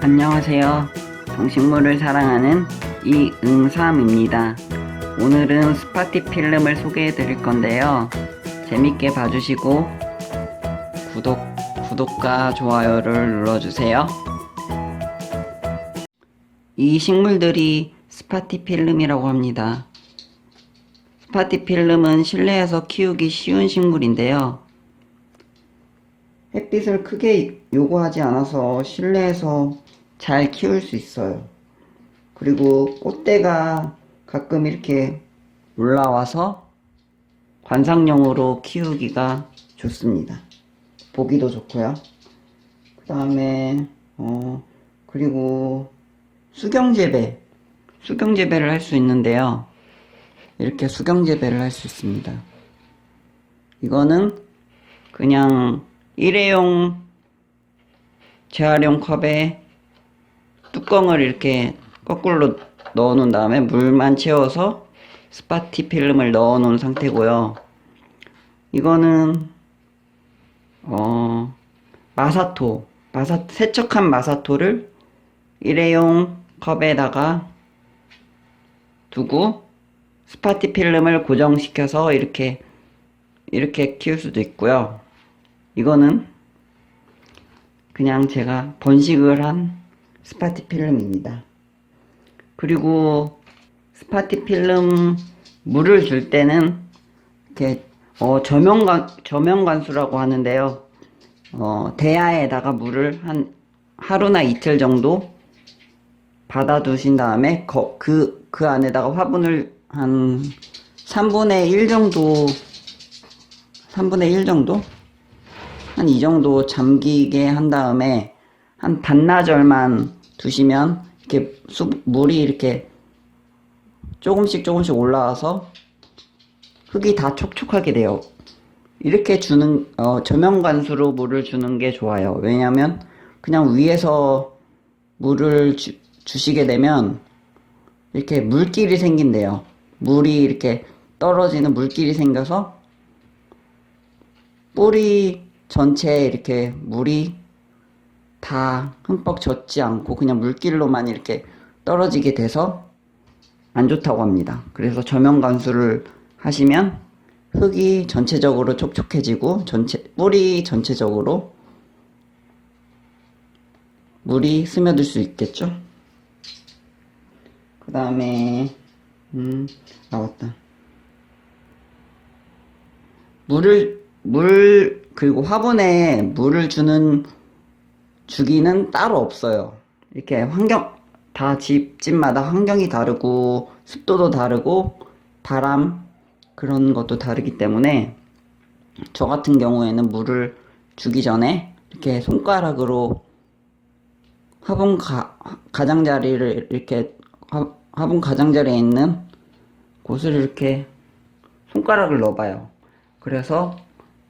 안녕하세요. 동식물을 사랑하는 이응삼입니다. 오늘은 스파티 필름을 소개해 드릴 건데요. 재밌게 봐주시고 구독, 구독과 좋아요를 눌러주세요. 이 식물들이 스파티 필름이라고 합니다. 스파티 필름은 실내에서 키우기 쉬운 식물인데요. 햇빛을 크게 요구하지 않아서 실내에서 잘 키울 수 있어요. 그리고 꽃대가 가끔 이렇게 올라와서 관상용으로 키우기가 좋습니다. 보기도 좋고요. 그 다음에, 어, 그리고 수경재배. 수경재배를 할 수 있는데요. 이렇게 수경재배를 할 수 있습니다. 이거는 그냥 일회용 재활용 컵에 뚜껑을 이렇게 거꾸로 넣어 놓은 다음에 물만 채워서 스파티 필름을 넣어 놓은 상태고요. 이거는 어 마사토 마사 세척한 마사토를 일회용 컵에다가 두고 스파티 필름을 고정시켜서 이렇게 이렇게 키울 수도 있고요. 이거는 그냥 제가 번식을 한 스파티 필름입니다. 그리고 스파티 필름 물을 줄 때는 이렇게 어, 저명관 저명관수라고 하는데요. 어, 대야에다가 물을 한 하루나 이틀 정도 받아 두신 다음에 그, 그 안에다가 화분을 한 3분의 1 정도 3분의 1 정도 한 이 정도 잠기게 한 다음에 한 반나절만 두시면 이렇게 수, 물이 이렇게 조금씩 조금씩 올라와서 흙이 다 촉촉하게 돼요. 이렇게 주는 어, 저명관수로 물을 주는 게 좋아요. 왜냐하면 그냥 위에서 물을 주, 주시게 되면 이렇게 물길이 생긴대요. 물이 이렇게 떨어지는 물길이 생겨서 뿌리 전체에 이렇게 물이 다 흠뻑 젖지 않고 그냥 물길로만 이렇게 떨어지게 돼서 안 좋다고 합니다. 그래서 저명관수를 하시면 흙이 전체적으로 촉촉해지고 전체 뿌리 전체적으로 물이 스며들 수 있겠죠. 그 다음에 음 나왔다. 물을 물 그리고 화분에 물을 주는 주기는 따로 없어요. 이렇게 환경 다 집집마다 환경이 다르고 습도도 다르고 바람 그런 것도 다르기 때문에 저 같은 경우에는 물을 주기 전에 이렇게 손가락으로 화분 가, 가장자리를 이렇게 화, 화분 가장자리에 있는 곳을 이렇게 손가락을 넣어봐요. 그래서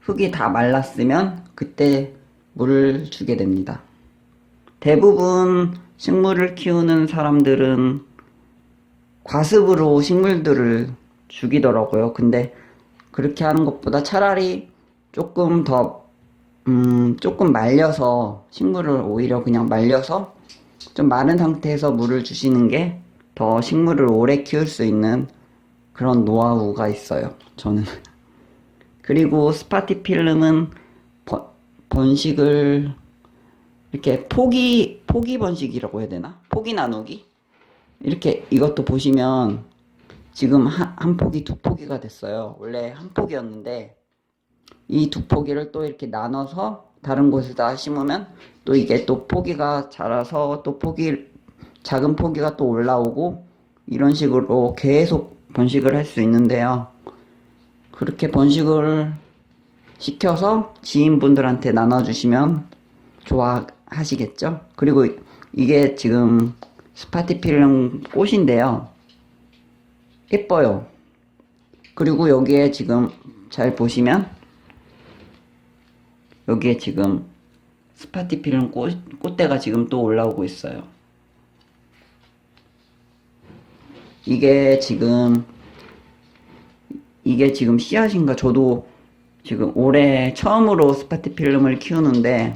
흙이 다 말랐으면 그때 물을 주게 됩니다. 대부분 식물을 키우는 사람들은 과습으로 식물들을 죽이더라고요. 근데 그렇게 하는 것보다 차라리 조금 더, 음, 조금 말려서 식물을 오히려 그냥 말려서 좀 마른 상태에서 물을 주시는 게 더 식물을 오래 키울 수 있는 그런 노하우가 있어요. 저는. 그리고 스파티 필름은 번, 번식을 이렇게 포기 포기 번식이라고 해야 되나? 포기 나누기? 이렇게 이것도 보시면 지금 한, 한 포기 두 포기가 됐어요. 원래 한 포기였는데 이 두 포기를 또 이렇게 나눠서 다른 곳에다 심으면 또 이게 또 포기가 자라서 또 포기 작은 포기가 또 올라오고 이런 식으로 계속 번식을 할 수 있는데요. 그렇게 번식을 시켜서 지인분들한테 나눠주시면 좋아 하시겠죠? 그리고 이게 지금 스파티필름 꽃인데요. 예뻐요. 그리고 여기에 지금 잘 보시면 여기에 지금 스파티필름 꽃, 꽃대가 지금 또 올라오고 있어요. 이게 지금 이게 지금 씨앗인가 저도 지금 올해 처음으로 스파티 필름을 키우는데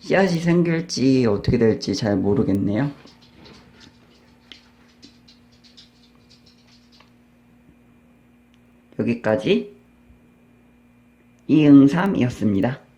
씨앗이 생길지 어떻게 될지 잘 모르겠네요. 여기까지 이응삼이었습니다.